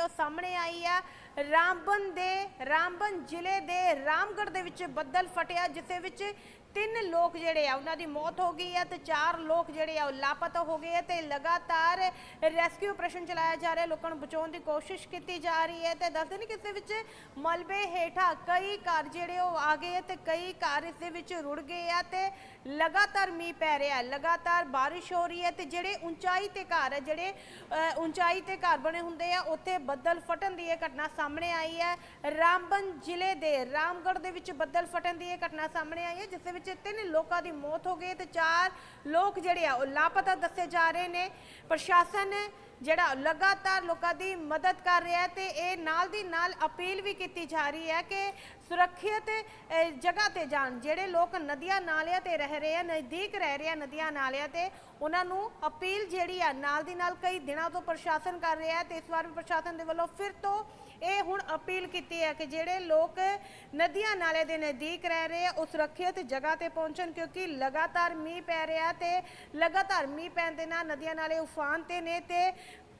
ਉਹ ਸਾਹਮਣੇ ਆਈ ਆ। ਰਾਮਬਨ ਦੇ, ਰਾਮਬਨ ਜ਼ਿਲ੍ਹੇ ਦੇ ਰਾਮਗੜ੍ਹ ਦੇ ਵਿੱਚ ਬੱਦਲ ਫਟਿਆ ਜਿਸ ਵਿੱਚ ਤਿੰਨ ਲੋਕ ਜਿਹੜੇ ਆ, ਉਹਨਾਂ ਦੀ ਮੌਤ ਹੋ ਗਈ ਹੈ ਤੇ ਚਾਰ ਲੋਕ ਜਿਹੜੇ ਆ, ਉਹ ਲਾਪਤਾ ਹੋ ਗਏ ਆ ਤੇ ਲਗਾਤਾਰ ਰੈਸਕਿਊ ਆਪਰੇਸ਼ਨ ਚਲਾਇਆ ਜਾ ਰਿਹਾ, ਲੋਕਾਂ ਨੂੰ ਬਚਾਉਣ ਦੀ ਕੋਸ਼ਿਸ਼ ਕੀਤੀ ਜਾ ਰਹੀ ਹੈ ਤੇ ਦੱਸਦੇ ਨੇ ਕਿ ਇਸ ਦੇ ਵਿੱਚ ਮਲਬੇ ਹੇਠਾਂ ਕਈ ਘਰ ਜਿਹੜੇ ਉਹ ਆ ਗਏ ਆ ਤੇ ਕਈ ਘਰ ਇਸ ਦੇ ਵਿੱਚ ਰੁੜ ਗਏ ਆ ਤੇ ਲਗਾਤਾਰ ਮੀਂਹ ਪੈ ਰਿਹਾ ਹੈ ਲਗਾਤਾਰ ਬਾਰਿਸ਼ ਹੋ ਰਹੀ ਹੈ ਤੇ ਜਿਹੜੇ ਉਚਾਈ ਤੇ ਘਰ ਹੈ ਜਿਹੜੇ ਅ, ਉਚਾਈ ਤੇ ਘਰ ਬਣੇ ਹੁੰਦੇ ਆ ਉੱਥੇ ਬੱਦਲ ਫਟਣ ਦੀ ਇਹ ਘਟਨਾ ਸਾਹਮਣੇ ਆਈ ਹੈ। ਰਾਮਬਨ ਜ਼ਿਲ੍ਹੇ ਦੇ ਰਾਮਗੜ੍ਹ ਦੇ ਵਿੱਚ ਬੱਦਲ ਫਟਣ ਦੀ ਇਹ ਘਟਨਾ ਸਾਹਮਣੇ ਆਈ ਹੈ ਜਿਸ ਦੇ ਵਿੱਚ ਤਿੰਨ ਲੋਕਾਂ ਦੀ ਮੌਤ ਹੋ ਗਈ ਤੇ ਚਾਰ ਲੋਕ ਜਿਹੜੇ ਆ ਉਹ ਲਾਪਤਾ ਦੱਸੇ ਜਾ ਰਹੇ ਨੇ। ਪ੍ਰਸ਼ਾਸਨ ਜਿਹੜਾ ਲਗਾਤਾਰ ਲੋਕਾਂ ਦੀ ਮਦਦ ਕਰ ਰਿਹਾ ਹੈ ਤੇ ਇਹ ਨਾਲ ਦੀ ਨਾਲ ਅਪੀਲ ਵੀ ਕੀਤੀ ਜਾ ਰਹੀ ਹੈ ਕਿ ਸੁਰੱਖਿਅਤ ਜਗ੍ਹਾ ਤੇ ਜਾਣ। ਜਿਹੜੇ ਲੋਕ ਨਦੀਆਂ ਨਾਲਿਆਂ ਤੇ ਰਹਿ ਰਹੇ ਆ, ਨਜ਼ਦੀਕ ਰਹਿ ਰਹੇ ਆ ਨਦੀਆਂ ਨਾਲਿਆਂ ਤੇ, ਉਹਨਾਂ ਨੂੰ ਅਪੀਲ ਜਿਹੜੀ ਆ, ਨਾਲ ਦੀ ਨਾਲ ਕਈ ਦਿਨਾਂ ਤੋਂ ਪ੍ਰਸ਼ਾਸਨ ਕਰ ਰਿਹਾ ਹੈ ਤੇ ਇਸ ਵਾਰ ਵੀ ਪ੍ਰਸ਼ਾਸਨ ਦੇ ਵੱਲੋਂ ਫਿਰ ਤੋਂ ਇਹ ਹੁਣ ਅਪੀਲ ਕੀਤੀ ਹੈ ਕਿ ਜਿਹੜੇ ਲੋਕ ਨਦੀਆਂ ਨਾਲੇ ਦੇ ਨਜ਼ਦੀਕ ਰਹਿ ਰਹੇ ਆ, ਉਹ ਸੁਰੱਖਿਅਤ ਜਗ੍ਹਾ ਤੇ ਪਹੁੰਚਣ ਕਿਉਂਕਿ ਲਗਾਤਾਰ ਮੀਂਹ ਪੈ ਰਿਹਾ ਤੇ ਲਗਾਤਾਰ ਮੀਂਹ ਪੈਣ ਦੇ ਨਾਲ ਨਦੀਆਂ ਨਾਲੇ ਉਫਾਨ ਤੇ ਨੇ ਤੇ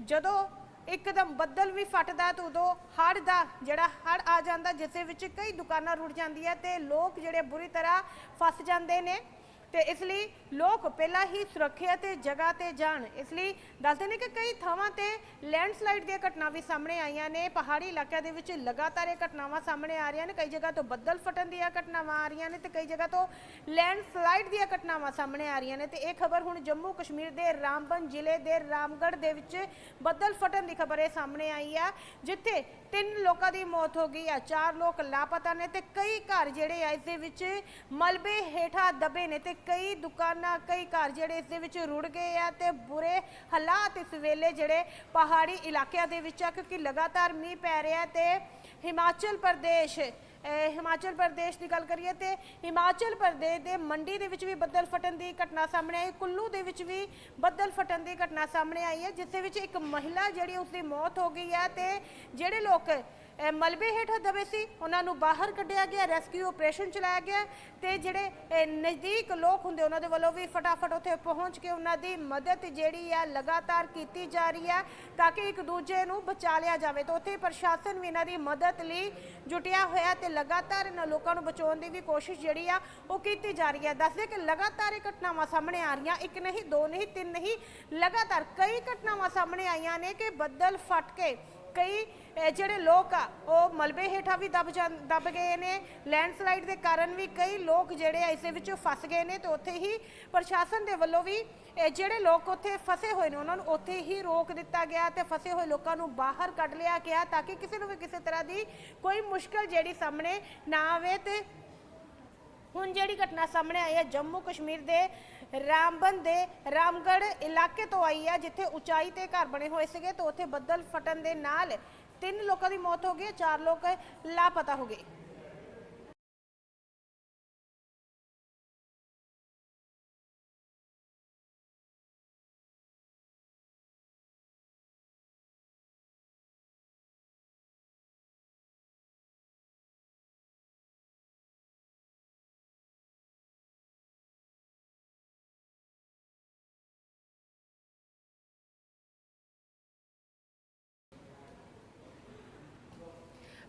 ਜਦੋਂ ਇੱਕਦਮ ਬੱਦਲ ਵੀ ਫਟਦਾ ਤਾਂ ਉਦੋਂ ਹੜ੍ਹ ਦਾ ਜਿਹੜਾ ਹੜ੍ਹ ਆ ਜਾਂਦਾ, ਜਿਸ ਦੇ ਵਿੱਚ ਕਈ ਦੁਕਾਨਾਂ ਰੁੜ ਜਾਂਦੀਆਂ ਤੇ ਲੋਕ ਜਿਹੜੇ ਬੁਰੀ ਤਰ੍ਹਾਂ ਫਸ ਜਾਂਦੇ ਨੇ। ਤੇ ਇਸ ਲਈ ਲੋਕ ਪਹਿਲਾਂ ਹੀ ਸੁਰੱਖਿਅਤ ਜਗ੍ਹਾ ਤੇ ਜਾਣ। ਇਸ ਲਈ ਦੱਸਦੇ ਨੇ ਕਿ ਕਈ ਥਾਵਾਂ ਤੇ ਲੈਂਡਸਲਾਈਡ ਦੀਆਂ ਘਟਨਾਵਾਂ ਵੀ ਸਾਹਮਣੇ ਆਈਆਂ ਨੇ। ਪਹਾੜੀ ਇਲਾਕਿਆਂ ਦੇ ਵਿੱਚ ਲਗਾਤਾਰ ਇਹ ਘਟਨਾਵਾਂ ਸਾਹਮਣੇ ਆ ਰਹੀਆਂ ਨੇ। ਕਈ ਜਗ੍ਹਾ ਤੋਂ ਬੱਦਲ ਫਟਣ ਦੀਆਂ ਘਟਨਾਵਾਂ ਆ ਰਹੀਆਂ ਨੇ ਤੇ ਕਈ ਜਗ੍ਹਾ ਤੋਂ ਲੈਂਡਸਲਾਈਡ ਦੀਆਂ ਘਟਨਾਵਾਂ ਸਾਹਮਣੇ ਆ ਰਹੀਆਂ ਨੇ। ਤੇ ਇਹ ਖਬਰ ਹੁਣ ਜੰਮੂ ਕਸ਼ਮੀਰ ਦੇ ਰਾਮਬਨ ਜ਼ਿਲ੍ਹੇ ਦੇ ਰਾਮਗੜ੍ਹ ਦੇ ਵਿੱਚ ਬੱਦਲ ਫਟਣ ਦੀ ਖਬਰ ਇਹ ਸਾਹਮਣੇ ਆਈ ਆ, ਜਿੱਥੇ ਤਿੰਨ ਲੋਕਾਂ ਦੀ ਮੌਤ ਹੋ ਗਈ ਆ, ਚਾਰ ਲੋਕ ਲਾਪਤਾ ਨੇ ਤੇ ਕਈ ਘਰ ਜਿਹੜੇ ਆ ਇਸ ਦੇ ਵਿੱਚ ਮਲਬੇ ਹੇਠਾਂ ਦਬੇ ਨੇ ਤੇ ਕਈ ਦੁਕਾਨਾਂ, ਕਈ ਘਰ ਜਿਹੜੇ ਇਸ ਦੇ ਵਿੱਚ ਰੁੜ ਗਏ ਆ ਤੇ ਬੁਰੇ ਹਾਲਾਤ ਇਸ ਵੇਲੇ ਜਿਹੜੇ ਪਹਾੜੀ ਇਲਾਕਿਆਂ ਦੇ ਵਿੱਚ ਆ, ਕਿਉਂਕਿ ਲਗਾਤਾਰ ਮੀਂਹ ਪੈ ਰਿਹਾ ਤੇ ਹਿਮਾਚਲ ਪ੍ਰਦੇਸ਼ ਹਿਮਾਚਲ ਪ੍ਰਦੇਸ਼ ਦੀ ਗੱਲ ਕਰੀਏ ਤੇ ਹਿਮਾਚਲ ਪ੍ਰਦੇਸ਼ ਦੇ ਮੰਡੀ ਦੇ ਵਿੱਚ ਵੀ ਬੱਦਲ ਫਟਣ ਦੀ ਘਟਨਾ ਸਾਹਮਣੇ ਆਈ, ਕੁੱਲੂ ਦੇ ਵਿੱਚ ਵੀ ਬੱਦਲ ਫਟਣ ਦੀ ਘਟਨਾ ਸਾਹਮਣੇ ਆਈ ਹੈ, ਜਿਸ ਦੇ ਵਿੱਚ ਇੱਕ ਮਹਿਲਾ ਜਿਹੜੀ ਉਸ ਦੀ ਮੌਤ ਹੋ ਗਈ ਹੈ ਤੇ ਜਿਹੜੇ ਲੋਕ ਅਹ ਮਲਬੇ ਹੇਠ ਦਬੇ ਸੀ, ਉਹਨਾਂ ਨੂੰ ਬਾਹਰ ਕੱਢਿਆ ਗਿਆ ਰੈਸਕਿਊ ਆਪਰੇਸ਼ਨ ਚਲਾਇਆ ਗਿਆ ਤੇ ਜਿਹੜੇ ਨਜ਼ਦੀਕ ਲੋਕ ਹੁੰਦੇ, ਉਹਨਾਂ ਦੇ ਵੱਲੋਂ ਵੀ ਫਟਾਫਟ ਉੱਥੇ ਪਹੁੰਚ ਕੇ ਉਹਨਾਂ ਦੀ ਮਦਦ ਜਿਹੜੀ ਆ ਲਗਾਤਾਰ ਕੀਤੀ ਜਾ ਰਹੀ ਹੈ ਤਾਂ ਕਿ ਇੱਕ ਦੂਜੇ ਨੂੰ ਬਚਾ ਲਿਆ ਜਾਵੇ। ਤਾਂ ਉੱਥੇ ਪ੍ਰਸ਼ਾਸਨ ਵੀ ਇਹਨਾਂ ਦੀ ਮਦਦ ਲਈ ਜੁਟਿਆ ਹੋਇਆ ਤੇ ਲਗਾਤਾਰ ਇਹਨਾਂ ਲੋਕਾਂ ਨੂੰ ਬਚਾਉਣ ਦੀ ਵੀ ਕੋਸ਼ਿਸ਼ ਜਿਹੜੀ ਆ ਉਹ ਕੀਤੀ ਜਾ ਰਹੀ ਹੈ ਦੱਸਦੇ ਕਿ ਲਗਾਤਾਰ ਇਹ ਘਟਨਾਵਾਂ ਸਾਹਮਣੇ ਆ ਰਹੀਆਂ, ਇੱਕ ਨਹੀਂ, ਦੋ ਨਹੀਂ, ਤਿੰਨ ਨਹੀਂ, ਲਗਾਤਾਰ ਕਈ ਘਟਨਾਵਾਂ ਸਾਹਮਣੇ ਆਈਆਂ ਨੇ ਕਿ ਬੱਦਲ ਫਟ ਕੇ ਕਈ ਜਿਹੜੇ ਲੋਕ ਆ, ਉਹ ਮਲਬੇ ਹੇਠਾਂ ਵੀ ਦਬ ਜਾਂ, ਦਬ ਗਏ ਨੇ। ਲੈਂਡਸਲਾਈਡ ਦੇ ਕਾਰਨ ਵੀ ਕਈ ਲੋਕ ਜਿਹੜੇ ਆ, ਇਸ ਦੇ ਵਿੱਚ ਫਸ ਗਏ ਨੇ ਤੇ ਉੱਥੇ ਹੀ ਪ੍ਰਸ਼ਾਸਨ ਦੇ ਵੱਲੋਂ ਵੀ ਜਿਹੜੇ ਲੋਕ ਉੱਥੇ ਫਸੇ ਹੋਏ ਨੇ, ਉਹਨਾਂ ਨੂੰ ਉੱਥੇ ਹੀ ਰੋਕ ਦਿੱਤਾ ਗਿਆ ਤੇ ਫਸੇ ਹੋਏ ਲੋਕਾਂ ਨੂੰ ਬਾਹਰ ਕੱਢ ਲਿਆ ਗਿਆ ਤਾਂ ਕਿ ਕਿਸੇ ਨੂੰ ਵੀ ਕਿਸੇ ਤਰ੍ਹਾਂ ਦੀ ਕੋਈ ਮੁਸ਼ਕਲ ਜਿਹੜੀ ਸਾਹਮਣੇ ਨਾ ਆਵੇ ਤੇ ਹੁਣ ਜਿਹੜੀ ਘਟਨਾ ਸਾਹਮਣੇ ਆਈ ਹੈ, ਜੰਮੂ ਕਸ਼ਮੀਰ ਦੇ ਰਾਮਬਨ ਦੇ ਰਾਮਗੜ੍ਹ ਇਲਾਕੇ ਤੋਂ ਆਈ ਹੈ, ਜਿੱਥੇ ਉਚਾਈ ਤੇ ਘਰ ਬਣੇ ਹੋਏ ਸੀਗੇ ਤੇ ਉੱਥੇ ਬੱਦਲ ਫਟਣ ਦੇ ਨਾਲ ਤਿੰਨ ਲੋਕਾਂ ਦੀ ਮੌਤ ਹੋ ਗਈ ਚਾਰ ਲੋਕ ਲਾਪਤਾ ਹੋ ਗਏ।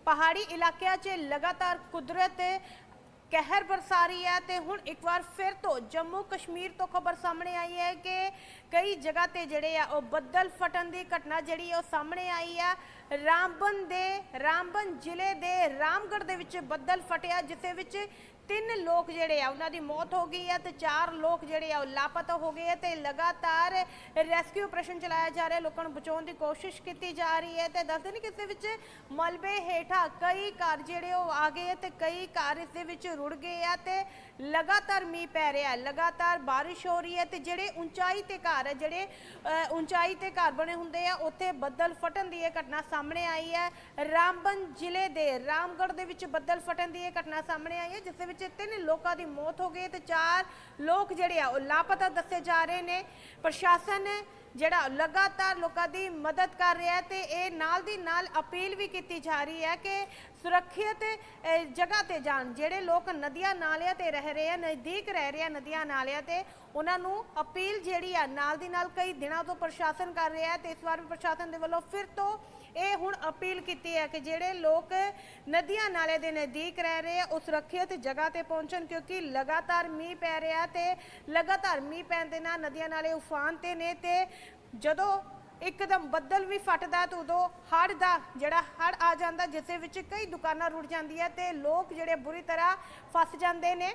ਪਹਾੜੀ ਇਲਾਕਿਆਂ 'ਚ ਲਗਾਤਾਰ ਕੁਦਰਤ ਕਹਿਰ ਬਰਸਾ ਰਹੀ ਹੈ ਤੇ ਹੁਣ ਇੱਕ ਵਾਰ ਫਿਰ ਤੋਂ ਜੰਮੂ ਕਸ਼ਮੀਰ ਤੋਂ ਖਬਰ ਸਾਹਮਣੇ ਆਈ ਹੈ ਕਿ ਕਈ ਜਗ੍ਹਾ ਤੇ ਜਿਹੜੇ ਆ ਉਹ ਬੱਦਲ ਫਟਣ ਦੀ ਘਟਨਾ ਜਿਹੜੀ ਉਹ ਸਾਹਮਣੇ ਆਈ ਆ। ਰਾਮਬਨ ਦੇ ਰਾਮਬਨ ਜ਼ਿਲ੍ਹੇ ਦੇ ਰਾਮਗੜ੍ਹ ਦੇ ਵਿੱਚ ਬੱਦਲ ਫਟਿਆ ਜਿਸ ਵਿੱਚ ਤਿੰਨ ਲੋਕ ਜਿਹੜੇ ਆ, ਉਹਨਾਂ ਦੀ ਮੌਤ ਹੋ ਗਈ ਹੈ ਤੇ ਚਾਰ ਲੋਕ ਜਿਹੜੇ ਆ, ਉਹ ਲਾਪਤਾ ਹੋ ਗਏ ਆ ਤੇ ਲਗਾਤਾਰ ਰੈਸਕਿਊ ਆਪਰੇਸ਼ਨ ਚਲਾਇਆ ਜਾ ਰਿਹਾ ਲੋਕਾਂ ਨੂੰ ਬਚਾਉਣ ਦੀ ਕੋਸ਼ਿਸ਼ ਕੀਤੀ ਜਾ ਰਹੀ ਹੈ ਤੇ ਦੱਸਦੇ ਨੇ ਕਿ ਇਸ ਦੇ ਵਿੱਚ ਮਲਬੇ ਹੇਠਾਂ ਕਈ ਘਰ ਜਿਹੜੇ ਉਹ ਆ ਗਏ ਆ ਤੇ ਕਈ ਘਰ ਇਸ ਦੇ ਵਿੱਚ ਰੁੜ ਗਏ ਆ ਤੇ ਲਗਾਤਾਰ ਮੀਂਹ ਪੈ ਰਿਹਾ ਲਗਾਤਾਰ ਬਾਰਿਸ਼ ਹੋ ਰਹੀ ਹੈ ਤੇ ਜਿਹੜੇ ਉਚਾਈ ਤੇ ਘਰ ਹੈ ਜਿਹੜੇ ਅ, ਉਚਾਈ ਤੇ ਘਰ ਬਣੇ ਹੁੰਦੇ ਆ ਉੱਥੇ ਬੱਦਲ ਫਟਣ ਦੀ ਇਹ ਘਟਨਾ ਸਾਹਮਣੇ ਆਈ ਹੈ। ਰਾਮਬਨ ਜ਼ਿਲ੍ਹੇ ਦੇ ਰਾਮਗੜ੍ਹ ਦੇ ਵਿੱਚ ਬੱਦਲ ਫਟਣ ਦੀ ਇਹ ਘਟਨਾ ਸਾਹਮਣੇ ਆਈ ਹੈ ਜਿਸ ਦੇ ਵਿੱਚ ਤਿੰਨ ਲੋਕਾਂ ਦੀ ਮੌਤ ਹੋ ਗਈ ਤੇ ਚਾਰ ਲੋਕ ਜਿਹੜੇ ਆ, ਉਹ ਲਾਪਤਾ ਦੱਸੇ ਜਾ ਰਹੇ ਨੇ। ਪ੍ਰਸ਼ਾਸਨ ਜਿਹੜਾ ਲਗਾਤਾਰ ਲੋਕਾਂ ਦੀ ਮਦਦ ਕਰ ਰਿਹਾ ਹੈ ਤੇ ਇਹ ਨਾਲ ਦੀ ਨਾਲ ਅਪੀਲ ਵੀ ਕੀਤੀ ਜਾ ਰਹੀ ਹੈ ਕਿ ਸੁਰੱਖਿਅਤ ਜਗ੍ਹਾ ਤੇ ਜਾਣ। ਜਿਹੜੇ ਲੋਕ ਨਦੀਆਂ ਨਾਲਿਆਂ ਤੇ ਰਹਿ ਰਹੇ ਆ, ਨਜ਼ਦੀਕ ਰਹਿ ਰਹੇ ਆ ਨਦੀਆਂ ਨਾਲਿਆਂ ਤੇ, ਉਹਨਾਂ ਨੂੰ ਅਪੀਲ ਜਿਹੜੀ ਆ, ਨਾਲ ਦੀ ਨਾਲ ਕਈ ਦਿਨਾਂ ਤੋਂ ਪ੍ਰਸ਼ਾਸਨ ਕਰ ਰਿਹਾ ਹੈ ਤੇ ਇਸ ਵਾਰ ਵੀ ਪ੍ਰਸ਼ਾਸਨ ਦੇ ਵੱਲੋਂ ਫਿਰ ਤੋਂ ਇਹ ਹੁਣ ਅਪੀਲ ਕੀਤੀ ਹੈ ਕਿ ਜਿਹੜੇ ਲੋਕ ਨਦੀਆਂ ਨਾਲੇ ਦੇ ਨਜ਼ਦੀਕ ਰਹਿ ਰਹੇ ਆ, ਉਹ ਸੁਰੱਖਿਅਤ ਜਗ੍ਹਾ ਤੇ ਪਹੁੰਚਣ, ਕਿਉਂਕਿ ਲਗਾਤਾਰ ਮੀਂਹ ਪੈ ਰਿਹਾ ਤੇ ਲਗਾਤਾਰ ਮੀਂਹ ਪੈਣ ਦੇ ਨਾਲ ਨਦੀਆਂ ਨਾਲੇ ਉਫਾਨ ਤੇ ਨੇ ਤੇ ਜਦੋਂ ਇੱਕਦਮ ਬੱਦਲ ਵੀ ਫਟਦਾ ਤੇ ਉਦੋਂ ਹੜ੍ਹ ਦਾ ਜਿਹੜਾ ਹੜ੍ਹ ਆ ਜਾਂਦਾ, ਜਿਸ ਦੇ ਵਿੱਚ ਕਈ ਦੁਕਾਨਾਂ ਰੁੜ ਜਾਂਦੀਆਂ ਤੇ ਲੋਕ ਜਿਹੜੇ ਬੁਰੀ ਤਰ੍ਹਾਂ ਫਸ ਜਾਂਦੇ ਨੇ।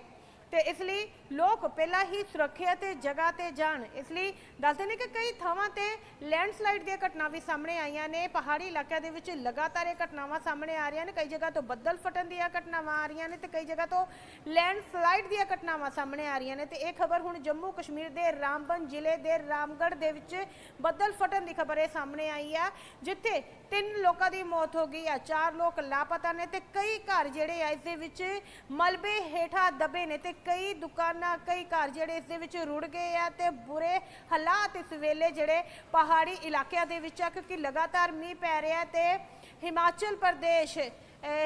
ਤੇ ਇਸ ਲਈ ਲੋਕ ਪਹਿਲਾਂ ਹੀ ਸੁਰੱਖਿਅਤ ਜਗ੍ਹਾ ਤੇ ਜਾਣ। ਇਸ ਲਈ ਦੱਸਦੇ ਨੇ ਕਿ ਕਈ ਥਾਵਾਂ ਤੇ ਲੈਂਡਸਲਾਈਡ ਦੀਆਂ ਘਟਨਾਵਾਂ ਵੀ ਸਾਹਮਣੇ ਆਈਆਂ ਨੇ। ਪਹਾੜੀ ਇਲਾਕਿਆਂ ਦੇ ਵਿੱਚ ਲਗਾਤਾਰ ਇਹ ਘਟਨਾਵਾਂ ਸਾਹਮਣੇ ਆ ਰਹੀਆਂ ਨੇ। ਕਈ ਜਗ੍ਹਾ ਤੋਂ ਬੱਦਲ ਫਟਣ ਦੀਆਂ ਘਟਨਾਵਾਂ ਆ ਰਹੀਆਂ ਨੇ ਤੇ ਕਈ ਜਗ੍ਹਾ ਤੋਂ ਲੈਂਡਸਲਾਈਡ ਦੀਆਂ ਘਟਨਾਵਾਂ ਸਾਹਮਣੇ ਆ ਰਹੀਆਂ ਨੇ। ਤੇ ਇਹ ਖਬਰ ਹੁਣ ਜੰਮੂ ਕਸ਼ਮੀਰ ਦੇ ਰਾਮਬਨ ਜ਼ਿਲ੍ਹੇ ਦੇ ਰਾਮਗੜ੍ਹ ਦੇ ਵਿੱਚ ਬੱਦਲ ਫਟਣ ਦੀ ਖਬਰ ਇਹ ਸਾਹਮਣੇ ਆਈ ਆ, ਜਿੱਥੇ ਤਿੰਨ ਲੋਕਾਂ ਦੀ ਮੌਤ ਹੋ ਗਈ ਆ। ਚਾਰ ਲੋਕ ਲਾਪਤਾ ਨੇ ਤੇ ਕਈ ਘਰ ਜਿਹੜੇ ਆ, ਇਸ ਦੇ ਵਿੱਚ ਮਲਬੇ ਹੇਠਾਂ ਦਬੇ ਨੇ ਤੇ ਕਈ ਦੁਕਾਨਾਂ, ਕਈ ਘਰ ਜਿਹੜੇ ਇਸ ਦੇ ਵਿੱਚ ਰੁੜ ਗਏ ਆ ਤੇ ਬੁਰੇ ਹਾਲਾਤ ਇਸ ਵੇਲੇ ਜਿਹੜੇ ਪਹਾੜੀ ਇਲਾਕਿਆਂ ਦੇ ਵਿੱਚ ਆ, ਕਿਉਂਕਿ ਲਗਾਤਾਰ ਮੀਂਹ ਪੈ ਰਿਹਾ ਤੇ ਹਿਮਾਚਲ ਪ੍ਰਦੇਸ਼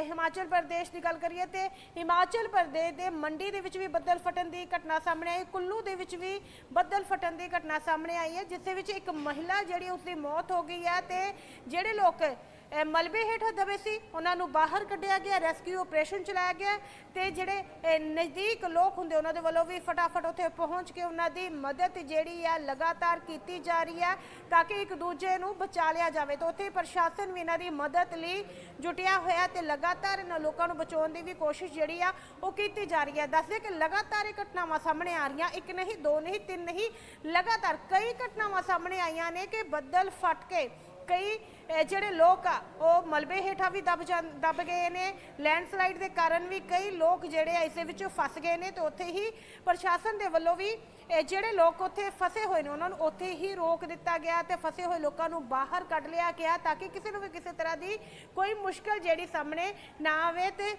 ਹਿਮਾਚਲ ਪ੍ਰਦੇਸ਼ ਦੀ ਗੱਲ ਕਰੀਏ ਤੇ ਹਿਮਾਚਲ ਪ੍ਰਦੇਸ਼ ਦੇ ਮੰਡੀ ਦੇ ਵਿੱਚ ਵੀ ਬੱਦਲ ਫਟਣ ਦੀ ਘਟਨਾ ਸਾਹਮਣੇ ਆਈ। ਕੁੱਲੂ ਦੇ ਵਿੱਚ ਵੀ ਬੱਦਲ ਫਟਣ ਦੀ ਘਟਨਾ ਸਾਹਮਣੇ ਆਈ ਹੈ, ਜਿਸ ਦੇ ਵਿੱਚ ਇੱਕ ਮਹਿਲਾ ਜਿਹੜੀ ਉਸ ਦੀ ਮੌਤ ਹੋ ਗਈ ਹੈ ਤੇ ਜਿਹੜੇ ਲੋਕ ਅਹ ਮਲਬੇ ਹੇਠ ਦਬੇ ਸੀ, ਉਹਨਾਂ ਨੂੰ ਬਾਹਰ ਕੱਢਿਆ ਗਿਆ ਰੈਸਕਿਊ ਆਪਰੇਸ਼ਨ ਚਲਾਇਆ ਗਿਆ ਤੇ ਜਿਹੜੇ ਅਹ ਨਜ਼ਦੀਕ ਲੋਕ ਹੁੰਦੇ, ਉਹਨਾਂ ਦੇ ਵੱਲੋਂ ਵੀ ਫਟਾਫਟ ਉੱਥੇ ਪਹੁੰਚ ਕੇ ਉਹਨਾਂ ਦੀ ਮਦਦ ਜਿਹੜੀ ਆ ਲਗਾਤਾਰ ਕੀਤੀ ਜਾ ਰਹੀ ਹੈ ਤਾਂ ਕਿ ਇੱਕ ਦੂਜੇ ਨੂੰ ਬਚਾ ਲਿਆ ਜਾਵੇ। ਤਾਂ ਉੱਥੇ ਪ੍ਰਸ਼ਾਸਨ ਵੀ ਇਹਨਾਂ ਦੀ ਮਦਦ ਲਈ ਜੁਟਿਆ ਹੋਇਆ ਤੇ ਲਗਾਤਾਰ ਇਹਨਾਂ ਲੋਕਾਂ ਨੂੰ ਬਚਾਉਣ ਦੀ ਵੀ ਕੋਸ਼ਿਸ਼ ਜਿਹੜੀ ਆ ਉਹ ਕੀਤੀ ਜਾ ਰਹੀ ਹੈ ਦੱਸਦੇ ਕਿ ਲਗਾਤਾਰ ਇਹ ਘਟਨਾਵਾਂ ਸਾਹਮਣੇ ਆ ਰਹੀਆਂ, ਇੱਕ ਨਹੀਂ, ਦੋ ਨਹੀਂ, ਤਿੰਨ ਨਹੀਂ, ਲਗਾਤਾਰ ਕਈ ਘਟਨਾਵਾਂ ਸਾਹਮਣੇ ਆਈਆਂ ਨੇ ਕਿ ਬੱਦਲ ਫਟ ਕੇ ਕਈ ਜਿਹੜੇ ਲੋਕ ਆ, ਉਹ ਮਲਬੇ ਹੇਠਾਂ ਵੀ ਦਬ ਜਾਂ, ਦਬ ਗਏ ਨੇ। ਲੈਂਡਸਲਾਈਡ ਦੇ ਕਾਰਨ ਵੀ ਕਈ ਲੋਕ ਜਿਹੜੇ ਆ, ਇਸ ਦੇ ਵਿੱਚ ਫਸ ਗਏ ਨੇ ਤੇ ਉੱਥੇ ਹੀ ਪ੍ਰਸ਼ਾਸਨ ਦੇ ਵੱਲੋਂ ਵੀ ਜਿਹੜੇ ਲੋਕ ਉੱਥੇ ਫਸੇ ਹੋਏ ਨੇ, ਉਹਨਾਂ ਨੂੰ ਉੱਥੇ ਹੀ ਰੋਕ ਦਿੱਤਾ ਗਿਆ ਤੇ ਫਸੇ ਹੋਏ ਲੋਕਾਂ ਨੂੰ ਬਾਹਰ ਕੱਢ ਲਿਆ ਗਿਆ ਤਾਂ ਕਿ ਕਿਸੇ ਨੂੰ ਵੀ ਕਿਸੇ ਤਰ੍ਹਾਂ ਦੀ ਕੋਈ ਮੁਸ਼ਕਲ ਜਿਹੜੀ ਸਾਹਮਣੇ ਨਾ ਆਵੇ ਤੇ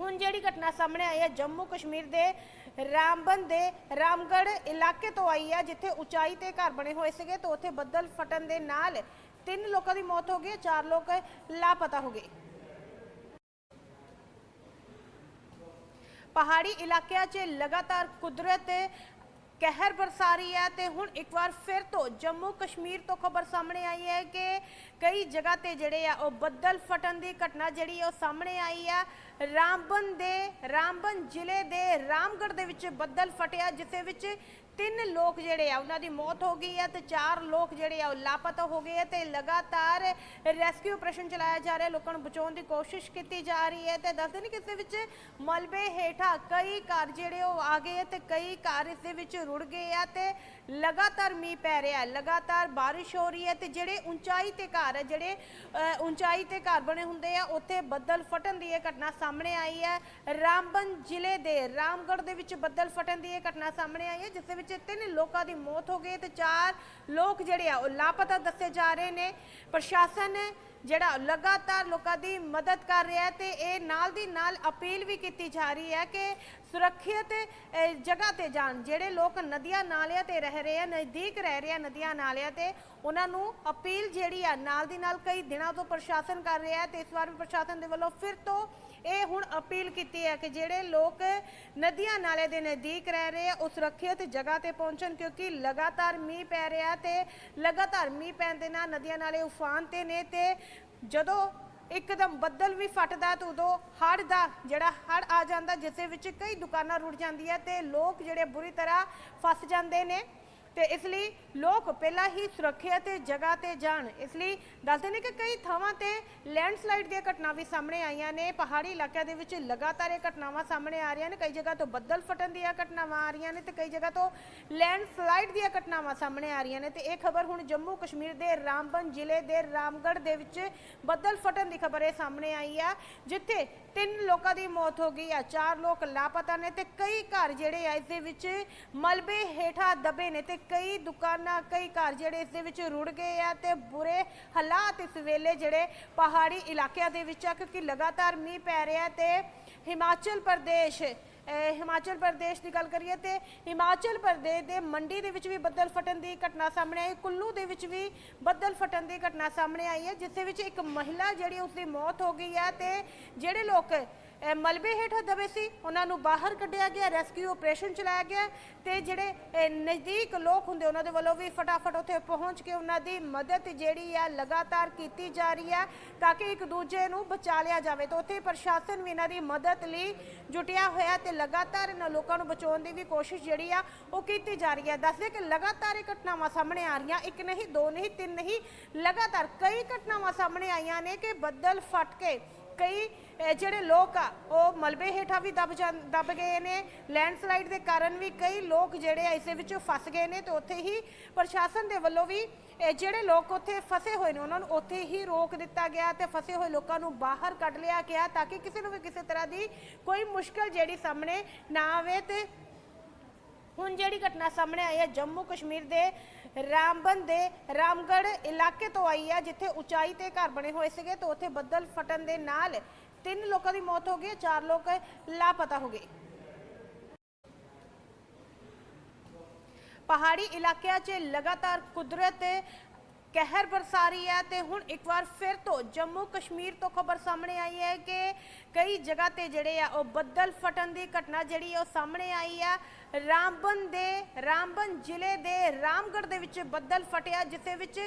ਹੁਣ ਜਿਹੜੀ ਘਟਨਾ ਸਾਹਮਣੇ ਆਈ ਹੈ, ਜੰਮੂ ਕਸ਼ਮੀਰ ਦੇ ਰਾਮਬਨ ਦੇ ਰਾਮਗੜ੍ਹ ਇਲਾਕੇ ਤੋਂ ਆਈ ਹੈ, ਜਿੱਥੇ ਉਚਾਈ ਤੇ ਘਰ ਬਣੇ ਹੋਏ ਸੀਗੇ ਤੇ ਉੱਥੇ ਬੱਦਲ ਫਟਣ ਦੇ ਨਾਲ ਤਿੰਨ ਲੋਕਾਂ ਦੀ ਮੌਤ ਹੋ ਗਈ ਚਾਰ ਲੋਕ ਲਾਪਤਾ ਹੋ ਗਏ। ਪਹਾੜੀ ਇਲਾਕਿਆਂ 'ਚ ਲਗਾਤਾਰ ਕੁਦਰਤ ਕਹਿਰ ਬਰਸਾ ਰਹੀ ਹੈ ਤੇ ਹੁਣ ਇੱਕ ਵਾਰ ਫਿਰ ਤੋਂ ਜੰਮੂ ਕਸ਼ਮੀਰ ਤੋਂ ਖਬਰ ਸਾਹਮਣੇ ਆਈ ਹੈ ਕਿ ਕਈ ਜਗ੍ਹਾ ਤੇ ਜਿਹੜੇ ਆ, ਉਹ ਬੱਦਲ ਫਟਣ ਦੀ ਘਟਨਾ ਜਿਹੜੀ ਉਹ ਸਾਹਮਣੇ ਆਈ ਹੈ ਰਾਮਬਨ ਦੇ, ਰਾਮਬਨ ਜ਼ਿਲ੍ਹੇ ਦੇ ਰਾਮਗੜ੍ਹ ਦੇ ਵਿੱਚ ਬੱਦਲ ਫਟਿਆ ਜਿਸ ਵਿੱਚ ਤਿੰਨ ਲੋਕ ਜਿਹੜੇ ਆ, ਉਹਨਾਂ ਦੀ ਮੌਤ ਹੋ ਗਈ ਹੈ ਤੇ ਚਾਰ ਲੋਕ ਜਿਹੜੇ ਆ, ਉਹ ਲਾਪਤਾ ਹੋ ਗਏ ਆ ਤੇ ਲਗਾਤਾਰ ਰੈਸਕਿਊ ਆਪਰੇਸ਼ਨ ਚਲਾਇਆ ਜਾ ਰਿਹਾ, ਲੋਕਾਂ ਨੂੰ ਬਚਾਉਣ ਦੀ ਕੋਸ਼ਿਸ਼ ਕੀਤੀ ਜਾ ਰਹੀ ਹੈ ਤੇ ਦੱਸਦੇ ਨੇ ਕਿ ਇਸ ਦੇ ਵਿੱਚ ਮਲਬੇ ਹੇਠਾਂ ਕਈ ਘਰ ਜਿਹੜੇ ਉਹ ਆ ਗਏ ਆ ਤੇ ਕਈ ਘਰ ਇਸ ਦੇ ਵਿੱਚ ਰੁੜ ਗਏ ਆ ਤੇ ਲਗਾਤਾਰ ਮੀਂਹ ਪੈ ਰਿਹਾ ਹੈ ਲਗਾਤਾਰ ਬਾਰਿਸ਼ ਹੋ ਰਹੀ ਹੈ ਤੇ ਜਿਹੜੇ ਉਚਾਈ ਤੇ ਘਰ ਹੈ ਜਿਹੜੇ ਅ, ਉਚਾਈ ਤੇ ਘਰ ਬਣੇ ਹੁੰਦੇ ਆ ਉੱਥੇ ਬੱਦਲ ਫਟਣ ਦੀ ਇਹ ਘਟਨਾ ਸਾਹਮਣੇ ਆਈ ਹੈ। ਰਾਮਬਨ ਜ਼ਿਲ੍ਹੇ ਦੇ ਰਾਮਗੜ੍ਹ ਦੇ ਵਿੱਚ ਬੱਦਲ ਫਟਣ ਦੀ ਇਹ ਘਟਨਾ ਸਾਹਮਣੇ ਆਈ ਹੈ ਜਿਸ ਦੇ ਵਿੱਚ ਤਿੰਨ ਲੋਕਾਂ ਦੀ ਮੌਤ ਹੋ ਗਈ ਤੇ ਚਾਰ ਲੋਕ ਜਿਹੜੇ ਆ ਉਹ ਲਾਪਤਾ ਦੱਸੇ ਜਾ ਰਹੇ ਨੇ। ਪ੍ਰਸ਼ਾਸਨ ਜਿਹੜਾ ਲਗਾਤਾਰ ਲੋਕਾਂ ਦੀ ਮਦਦ ਕਰ ਰਿਹਾ ਹੈ ਤੇ ਇਹ ਨਾਲ ਦੀ ਨਾਲ ਅਪੀਲ ਵੀ ਕੀਤੀ ਜਾ ਰਹੀ ਹੈ ਕਿ ਸੁਰੱਖਿਅਤ ਜਗ੍ਹਾ ਤੇ ਜਾਣ। ਜਿਹੜੇ ਲੋਕ ਨਦੀਆਂ ਨਾਲਿਆਂ ਤੇ ਰਹਿ ਰਹੇ ਆ, ਨਜ਼ਦੀਕ ਰਹਿ ਰਹੇ ਆ ਨਦੀਆਂ ਨਾਲਿਆਂ ਤੇ, ਉਹਨਾਂ ਨੂੰ ਅਪੀਲ ਜਿਹੜੀ ਆ, ਨਾਲ ਦੀ ਨਾਲ ਕਈ ਦਿਨਾਂ ਤੋਂ ਪ੍ਰਸ਼ਾਸਨ ਕਰ ਰਿਹਾ ਹੈ ਤੇ ਇਸ ਵਾਰ ਵੀ ਪ੍ਰਸ਼ਾਸਨ ਦੇ ਵੱਲੋਂ ਫਿਰ ਤੋਂ ਇਹ ਹੁਣ ਅਪੀਲ ਕੀਤੀ ਹੈ ਕਿ ਜਿਹੜੇ ਲੋਕ ਨਦੀਆਂ ਨਾਲੇ ਦੇ ਨਜ਼ਦੀਕ ਰਹਿ ਰਹੇ ਆ, ਉਹ ਸੁਰੱਖਿਅਤ ਜਗ੍ਹਾ ਤੇ ਪਹੁੰਚਣ ਕਿਉਂਕਿ ਲਗਾਤਾਰ ਮੀਂਹ ਪੈ ਰਿਹਾ ਤੇ ਲਗਾਤਾਰ ਮੀਂਹ ਪੈਣ ਦੇ ਨਾਲ ਨਦੀਆਂ ਨਾਲੇ ਉਫਾਨ ਤੇ ਨੇ ਤੇ ਜਦੋਂ ਇੱਕਦਮ ਬੱਦਲ ਵੀ ਫਟਦਾ ਤਾਂ ਉਦੋਂ ਹੜ੍ਹ ਦਾ ਜਿਹੜਾ ਹੜ੍ਹ ਆ ਜਾਂਦਾ, ਜਿਸ ਦੇ ਵਿੱਚ ਕਈ ਦੁਕਾਨਾਂ ਰੁੜ ਜਾਂਦੀਆਂ ਤੇ ਲੋਕ ਜਿਹੜੇ ਬੁਰੀ ਤਰ੍ਹਾਂ ਫਸ ਜਾਂਦੇ ਨੇ। ਤੇ ਇਸ ਲਈ ਲੋਕ ਪਹਿਲਾਂ ਹੀ ਸੁਰੱਖਿਅਤ ਜਗ੍ਹਾ ਤੇ ਜਾਣ। ਇਸ ਲਈ ਦੱਸਦੇ ਨੇ ਕਿ ਕਈ ਥਾਵਾਂ ਤੇ ਲੈਂਡਸਲਾਈਡ ਦੀਆਂ ਘਟਨਾਵਾਂ ਵੀ ਸਾਹਮਣੇ ਆਈਆਂ ਨੇ। ਪਹਾੜੀ ਇਲਾਕਿਆਂ ਦੇ ਵਿੱਚ ਲਗਾਤਾਰ ਇਹ ਘਟਨਾਵਾਂ ਸਾਹਮਣੇ ਆ ਰਹੀਆਂ ਨੇ। ਕਈ ਜਗ੍ਹਾ ਤੋਂ ਬੱਦਲ ਫਟਣ ਦੀਆਂ ਘਟਨਾਵਾਂ ਆ ਰਹੀਆਂ ਨੇ ਤੇ ਕਈ ਜਗ੍ਹਾ ਤੋਂ ਲੈਂਡਸਲਾਈਡ ਦੀਆਂ ਘਟਨਾਵਾਂ ਸਾਹਮਣੇ ਆ ਰਹੀਆਂ ਨੇ। ਤੇ ਇਹ ਖਬਰ ਹੁਣ ਜੰਮੂ ਕਸ਼ਮੀਰ ਦੇ ਰਾਮਬਨ ਜ਼ਿਲ੍ਹੇ ਦੇ ਰਾਮਗੜ੍ਹ ਦੇ ਵਿੱਚ ਬੱਦਲ ਫਟਣ ਦੀ ਖਬਰ ਇਹ ਸਾਹਮਣੇ ਆਈ ਆ, ਜਿੱਥੇ ਤਿੰਨ ਲੋਕਾਂ ਦੀ ਮੌਤ ਹੋ ਗਈ ਆ। ਚਾਰ ਲੋਕ ਲਾਪਤਾ ਨੇ ਤੇ ਕਈ ਘਰ ਜਿਹੜੇ ਆ, ਇਸ ਦੇ ਵਿੱਚ ਮਲਬੇ ਹੇਠਾਂ ਦਬੇ ਨੇ ਤੇ ਕਈ ਦੁਕਾਨਾਂ, ਕਈ ਘਰ ਜਿਹੜੇ ਇਸ ਦੇ ਵਿੱਚ ਰੁੜ ਗਏ ਆ ਤੇ ਬੁਰੇ ਹਾਲਾਤ ਇਸ ਵੇਲੇ ਜਿਹੜੇ ਪਹਾੜੀ ਇਲਾਕਿਆਂ ਦੇ ਵਿੱਚ ਆ, ਕਿਉਂਕਿ ਲਗਾਤਾਰ ਮੀਂਹ ਪੈ ਰਿਹਾ ਤੇ ਹਿਮਾਚਲ ਪ੍ਰਦੇਸ਼ ਹਿਮਾਚਲ ਪ੍ਰਦੇਸ਼ ਦੀ ਗੱਲ ਕਰੀਏ ਤੇ ਹਿਮਾਚਲ ਪ੍ਰਦੇਸ਼ ਦੇ ਮੰਡੀ ਦੇ ਵਿੱਚ ਵੀ ਬੱਦਲ ਫਟਣ ਦੀ ਘਟਨਾ ਸਾਹਮਣੇ ਆਈ, ਕੁੱਲੂ ਦੇ ਵਿੱਚ ਵੀ ਬੱਦਲ ਫਟਣ ਦੀ ਘਟਨਾ ਸਾਹਮਣੇ ਆਈ ਹੈ ਜਿਸ ਦੇ ਵਿੱਚ ਇੱਕ ਮਹਿਲਾ ਜਿਹੜੀ ਉਸ ਦੀ ਮੌਤ ਹੋ ਗਈ ਹੈ ਤੇ ਜਿਹੜੇ ਲੋਕ ਅਹ, ਮਲਬੇ ਹੇਠ ਦਬੇ ਸੀ ਉਹਨਾਂ ਨੂੰ ਬਾਹਰ ਕੱਢਿਆ ਗਿਆ ਰੈਸਕਿਊ ਆਪਰੇਸ਼ਨ ਚਲਾਇਆ ਗਿਆ ਤੇ ਜਿਹੜੇ ਅਹ, ਨਜ਼ਦੀਕ ਲੋਕ ਹੁੰਦੇ ਉਹਨਾਂ ਦੇ ਵੱਲੋਂ ਵੀ ਫਟਾਫਟ ਉੱਥੇ ਪਹੁੰਚ ਕੇ ਉਹਨਾਂ ਦੀ ਮਦਦ ਜਿਹੜੀ ਆ ਲਗਾਤਾਰ ਕੀਤੀ ਜਾ ਰਹੀ ਹੈ ਤਾਂ ਕਿ ਇੱਕ ਦੂਜੇ ਨੂੰ ਬਚਾ ਲਿਆ ਜਾਵੇ। ਤਾਂ ਉੱਥੇ ਪ੍ਰਸ਼ਾਸਨ ਵੀ ਇਹਨਾਂ ਦੀ ਮਦਦ ਲਈ ਜੁਟਿਆ ਹੋਇਆ ਤੇ ਲਗਾਤਾਰ ਇਹਨਾਂ ਲੋਕਾਂ ਨੂੰ ਬਚਾਉਣ ਦੀ ਵੀ ਕੋਸ਼ਿਸ਼ ਜਿਹੜੀ ਆ ਉਹ ਕੀਤੀ ਜਾ ਰਹੀ ਹੈ ਦੱਸਦੇ ਕਿ ਲਗਾਤਾਰ ਇਹ ਘਟਨਾਵਾਂ ਸਾਹਮਣੇ ਆ ਰਹੀਆਂ ਇੱਕ ਨਹੀਂ ਦੋ ਨਹੀਂ ਤਿੰਨ ਨਹੀਂ ਲਗਾਤਾਰ ਕਈ ਘਟਨਾਵਾਂ ਸਾਹਮਣੇ ਆਈਆਂ ਨੇ ਕਿ ਬੱਦਲ ਫਟ ਕੇ ਕਈ ਅਹ, ਜਿਹੜੇ ਲੋਕ ਆ ਉਹ ਮਲਬੇ ਹੇਠਾਂ ਵੀ ਦਬ ਜਾਂ ਦਬ ਗਏ ਨੇ। ਲੈਂਡਸਲਾਈਡ ਦੇ ਕਾਰਨ ਵੀ ਕਈ ਲੋਕ ਜਿਹੜੇ ਆ ਇਸੇ ਵਿੱਚ ਫਸ ਗਏ ਨੇ ਤੇ ਉੱਥੇ ਹੀ ਪ੍ਰਸ਼ਾਸਨ ਦੇ ਵੱਲੋਂ ਵੀ ਇਹ ਜਿਹੜੇ ਲੋਕ ਉੱਥੇ ਫਸੇ ਹੋਏ ਨੇ ਉਹਨਾਂ ਨੂੰ ਉੱਥੇ ਹੀ ਰੋਕ ਦਿੱਤਾ ਗਿਆ ਤੇ ਫਸੇ ਹੋਏ ਲੋਕਾਂ ਨੂੰ ਬਾਹਰ ਕੱਢ ਲਿਆ ਗਿਆ ਤਾਂ ਕਿ ਕਿਸੇ ਨੂੰ ਵੀ ਕਿਸੇ ਤਰ੍ਹਾਂ ਦੀ ਕੋਈ ਮੁਸ਼ਕਲ ਜਿਹੜੀ ਸਾਹਮਣੇ ਨਾ ਆਵੇ ਤੇ ਹੁਣ ਜਿਹੜੀ ਘਟਨਾ ਸਾਹਮਣੇ ਆਈ ਹੈ ਜੰਮੂ ਕਸ਼ਮੀਰ ਦੇ ਰਾਮਬਨ ਦੇ ਰਾਮਗੜ ਇਲਾਕੇ ਤੋਂ ਆਈ ਹੈ ਜਿੱਥੇ ਉਚਾਈ ਤੇ ਘਰ ਬਣੇ ਹੋਏ ਸੀਗੇ ਤੇ ਉੱਥੇ ਬੱਦਲ ਫਟਣ ਦੇ ਨਾਲ ਤਿੰਨ ਲੋਕਾਂ ਦੀ ਮੌਤ ਹੋ ਗਈ ਚਾਰ ਲੋਕ ਲਾਪਤਾ ਹੋ ਗਏ। ਪਹਾੜੀ ਇਲਾਕਿਆਂ 'ਚ ਲਗਾਤਾਰ ਕੁਦਰਤ ਕਹਿਰ ਬਰਸਾ ਰਹੀ ਹੈ ਤੇ ਹੁਣ ਇੱਕ ਵਾਰ ਫਿਰ ਤੋਂ ਜੰਮੂ ਕਸ਼ਮੀਰ ਤੋਂ ਖਬਰ ਸਾਹਮਣੇ ਆਈ ਹੈ ਕਿ ਕਈ ਜਗ੍ਹਾ ਤੇ ਜਿਹੜੇ ਆ, ਉਹ ਬੱਦਲ ਫਟਣ ਦੀ ਘਟਨਾ ਜਿਹੜੀ ਉਹ ਸਾਹਮਣੇ ਆਈ ਆ। ਰਾਮਬਨ ਦੇ, ਰਾਮਬਨ ਜ਼ਿਲ੍ਹੇ ਦੇ ਰਾਮਗੜ੍ਹ ਦੇ ਵਿੱਚ ਬੱਦਲ ਫਟਿਆ ਜਿਸ ਵਿੱਚ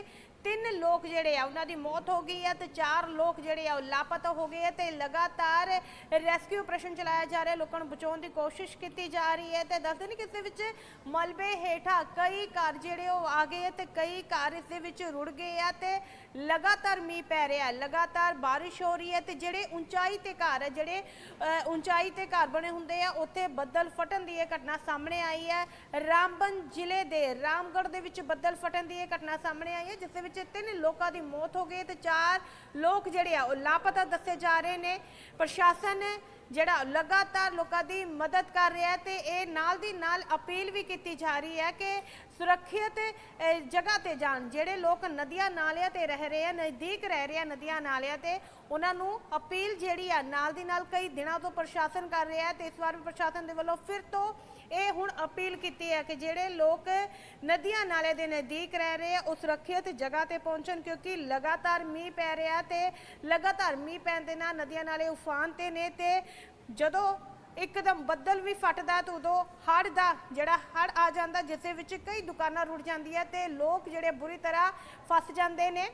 ਤਿੰਨ ਲੋਕ ਜਿਹੜੇ ਆ, ਉਹਨਾਂ ਦੀ ਮੌਤ ਹੋ ਗਈ ਹੈ ਤੇ ਚਾਰ ਲੋਕ ਜਿਹੜੇ ਆ, ਉਹ ਲਾਪਤਾ ਹੋ ਗਏ ਆ ਤੇ ਲਗਾਤਾਰ ਰੈਸਕਿਊ ਆਪਰੇਸ਼ਨ ਚਲਾਇਆ ਜਾ ਰਿਹਾ, ਲੋਕਾਂ ਨੂੰ ਬਚਾਉਣ ਦੀ ਕੋਸ਼ਿਸ਼ ਕੀਤੀ ਜਾ ਰਹੀ ਹੈ ਤੇ ਦੱਸਦੇ ਨੇ ਕਿ ਇਸ ਦੇ ਵਿੱਚ ਮਲਬੇ ਹੇਠਾਂ ਕਈ ਘਰ ਜਿਹੜੇ ਉਹ ਆ ਗਏ ਆ ਤੇ ਕਈ ਘਰ ਇਸ ਦੇ ਵਿੱਚ ਰੁੜ ਗਏ ਆ ਤੇ ਲਗਾਤਾਰ ਮੀਂਹ ਪੈ ਰਿਹਾ ਲਗਾਤਾਰ ਬਾਰਿਸ਼ ਹੋ ਰਹੀ ਹੈ ਤੇ ਜਿਹੜੇ ਉਚਾਈ ਤੇ ਘਰ ਹੈ ਜਿਹੜੇ ਅ, ਉਚਾਈ ਤੇ ਘਰ ਬਣੇ ਹੁੰਦੇ ਆ ਉੱਥੇ ਬੱਦਲ ਫਟਣ ਦੀ ਇਹ ਘਟਨਾ ਸਾਹਮਣੇ ਆਈ ਹੈ। ਰਾਮਬਨ ਜ਼ਿਲ੍ਹੇ ਦੇ ਰਾਮਗੜ੍ਹ ਦੇ ਵਿੱਚ ਬੱਦਲ ਫਟਣ ਦੀ ਇਹ ਘਟਨਾ ਸਾਹਮਣੇ ਆਈ ਹੈ ਜਿਸ ਦੇ ਵਿੱਚ ਤਿੰਨ ਲੋਕਾਂ ਦੀ ਮੌਤ ਹੋ ਗਈ ਤੇ ਚਾਰ ਲੋਕ ਜਿਹੜੇ ਆ, ਉਹ ਲਾਪਤਾ ਦੱਸੇ ਜਾ ਰਹੇ ਨੇ। ਪ੍ਰਸ਼ਾਸਨ ਜਿਹੜਾ ਲਗਾਤਾਰ ਲੋਕਾਂ ਦੀ ਮਦਦ ਕਰ ਰਿਹਾ ਹੈ ਤੇ ਇਹ ਨਾਲ ਦੀ ਨਾਲ ਅਪੀਲ ਵੀ ਕੀਤੀ ਜਾ ਰਹੀ ਹੈ ਕਿ ਸੁਰੱਖਿਅਤ ਜਗ੍ਹਾ ਤੇ ਜਾਣ। ਜਿਹੜੇ ਲੋਕ ਨਦੀਆਂ ਨਾਲਿਆਂ ਤੇ ਰਹਿ ਰਹੇ ਆ, ਨਜ਼ਦੀਕ ਰਹਿ ਰਹੇ ਆ ਨਦੀਆਂ ਨਾਲਿਆਂ ਤੇ, ਉਹਨਾਂ ਨੂੰ ਅਪੀਲ ਜਿਹੜੀ ਆ, ਨਾਲ ਦੀ ਨਾਲ ਕਈ ਦਿਨਾਂ ਤੋਂ ਪ੍ਰਸ਼ਾਸਨ ਕਰ ਰਿਹਾ ਹੈ ਤੇ ਇਸ ਵਾਰ ਵੀ ਪ੍ਰਸ਼ਾਸਨ ਦੇ ਵੱਲੋਂ ਫਿਰ ਤੋਂ ਇਹ ਹੁਣ ਅਪੀਲ ਕੀਤੀ ਹੈ ਕਿ ਜਿਹੜੇ ਲੋਕ ਨਦੀਆਂ ਨਾਲੇ ਦੇ ਨਜ਼ਦੀਕ ਰਹਿ ਰਹੇ ਆ, ਉਹ ਸੁਰੱਖਿਅਤ ਜਗ੍ਹਾ ਤੇ ਪਹੁੰਚਣ, ਕਿਉਂਕਿ ਲਗਾਤਾਰ ਮੀਂਹ ਪੈ ਰਿਹਾ ਤੇ ਲਗਾਤਾਰ ਮੀਂਹ ਪੈਣ ਦੇ ਨਾਲ ਨਦੀਆਂ ਨਾਲੇ ਉਫਾਨ ਤੇ ਨੇ ਤੇ ਜਦੋਂ ਇੱਕਦਮ ਬੱਦਲ ਵੀ ਫਟਦਾ ਤਾਂ ਉਦੋਂ ਹੜ੍ਹ ਦਾ ਜਿਹੜਾ ਹੜ੍ਹ ਆ ਜਾਂਦਾ, ਜਿਸ ਦੇ ਵਿੱਚ ਕਈ ਦੁਕਾਨਾਂ ਰੁੜ ਜਾਂਦੀਆਂ ਤੇ ਲੋਕ ਜਿਹੜੇ ਬੁਰੀ ਤਰ੍ਹਾਂ ਫਸ ਜਾਂਦੇ ਨੇ।